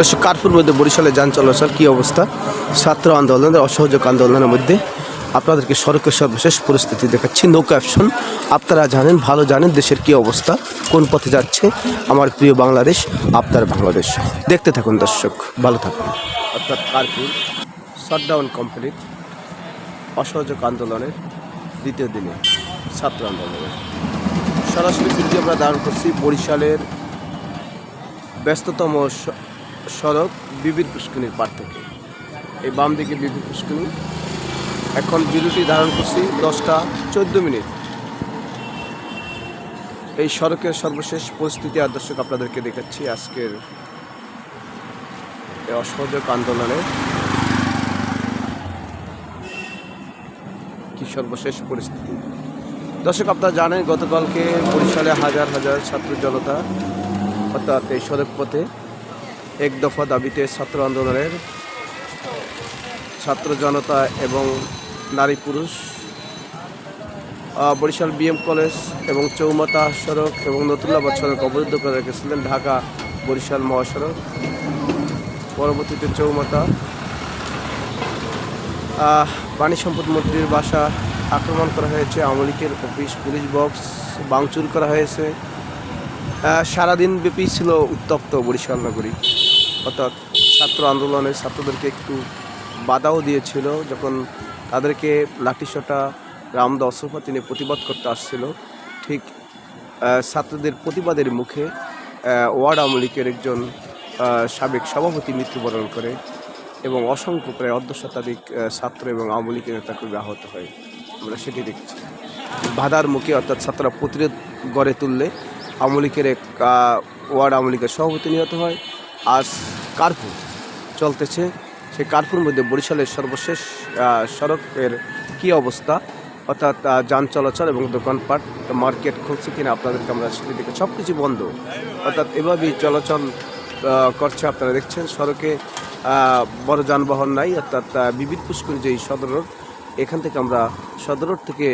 দর্শক, কার্ফুর মধ্যে বরিশালে যান চলাচল, কী অবস্থা? ছাত্র আন্দোলনের অসহযোগ আন্দোলনের মধ্যে আপনাদেরকে সড়কের সর্বশেষ পরিস্থিতি দেখাচ্ছি। নৌকা অ্যাপশন আপনারা জানেন, ভালো জানেন দেশের কী অবস্থা, কোন পথে যাচ্ছে আমার প্রিয় বাংলাদেশ, আপনার বাংলাদেশ। দেখতে থাকুন দর্শক, ভালো থাকুন। অর্থাৎ কার্ফুর শাটডাউন কমপ্লিট অসহযোগ আন্দোলনের দ্বিতীয় দিনে ছাত্র আন্দোলনের। সরাসরি আমরা ধারণ করছি বরিশালের ব্যস্ততম সড়ক বিবিধ পুষ্কুনির পার থেকে এই বাম দিকে বিবিধ পুষ্কুনি এখন বিরতি ধারণ করছি দশটা চোদ্দ মিনিট। এই সড়কের সর্বশেষ পরিস্থিতি আর দর্শক আপনাদেরকে দেখাচ্ছি আজকের অসহযোগ আন্দোলনে। কি সর্বশেষ পরিস্থিতি? দর্শক আপনারা জানেন, গতকালকে বরিশালে হাজার হাজার ছাত্র জনতা অর্থাৎ এই সড়ক পথে এক দফা দাবিতে ছাত্র আন্দোলনের ছাত্র জনতা এবং নারী পুরুষ বরিশাল বিএম কলেজ এবং চৌমাতা সড়ক এবং নতুল্লাবাদ সড়ক অবরুদ্ধ করে রেখেছিলেন ঢাকা বরিশাল মহাসড়ক। পরবর্তীতে চৌমাতা পানি সম্পদ মন্ত্রীর বাসা আক্রমণ করা হয়েছে, আওয়ামী লীগের অফিস পুলিশ বক্স ভাঙচুর করা হয়েছে। সারাদিন ব্যাপী ছিল উত্তপ্ত বরিশাল নগরী। অর্থাৎ ছাত্র আন্দোলনে ছাত্রদেরকে একটু বাধাও দিয়েছিল, যখন তাদেরকে লাঠিসোটা রামদা অস্ত্রপাতি নিয়ে প্রতিবাদ করতে আসছিল। ঠিক ছাত্রদের প্রতিবাদের মুখে ওয়ার্ড আওয়ামী লীগের একজন সাবেক সভাপতি মৃত্যুবরণ করে এবং অসংখ্য প্রায় অর্ধ শতাধিক ছাত্র এবং আওয়ামী লীগের নেতাকর্মী আহত হয়। আমরা সেটি দেখছি। বাধার মুখে অর্থাৎ ছাত্ররা প্রতিরোধ গড়ে তুললে আওয়ামী লীগের এক ওয়ার্ড আওয়ামী লীগের সভাপতি নিহত হয়। আজ কার্ফু চলতেছে। সেই কার্ফুর মধ্যে বরিশালের সর্বশেষ সড়কের কী অবস্থা? অর্থাৎ যান চলাচল এবং দোকানপাট মার্কেট খুলছে কিনা আপনাদেরকে আমরা সেটি দেখে সব কিছু বন্ধ। অর্থাৎ, এভাবেই চলাচল করছে আপনারা দেখছেন। সড়কে বড় যানবাহন নাই। অর্থাৎ বিবিধ পুষ্কর যেই সদর রোড, এখান থেকে আমরা সদর রোড থেকে